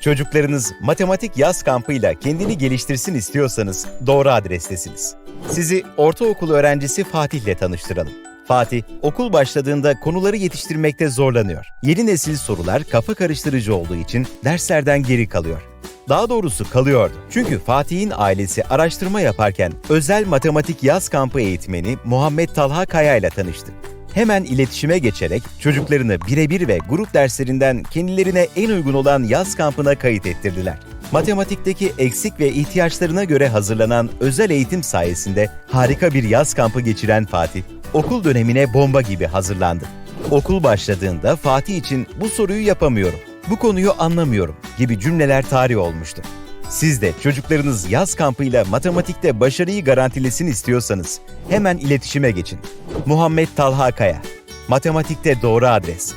Çocuklarınız matematik yaz kampıyla kendini geliştirsin istiyorsanız doğru adrestesiniz. Sizi ortaokul öğrencisi Fatih ile tanıştıralım. Fatih, okul başladığında konuları yetiştirmekte zorlanıyor. Yeni nesil sorular kafa karıştırıcı olduğu için derslerden geri kalıyor. Daha doğrusu kalıyordu. Çünkü Fatih'in ailesi araştırma yaparken özel matematik yaz kampı eğitmeni Muhammed Talha Kaya ile tanıştı. Hemen iletişime geçerek çocuklarını birebir ve grup derslerinden kendilerine en uygun olan yaz kampına kayıt ettirdiler. Matematikteki eksik ve ihtiyaçlarına göre hazırlanan özel eğitim sayesinde harika bir yaz kampı geçiren Fatih, okul dönemine bomba gibi hazırlandı. Okul başladığında Fatih için bu soruyu yapamıyorum, bu konuyu anlamıyorum gibi cümleler tarih olmuştu. Siz de çocuklarınız yaz kampıyla matematikte başarıyı garantilesin istiyorsanız hemen iletişime geçin. Muhammed Talha Kaya, Matematikte doğru adres.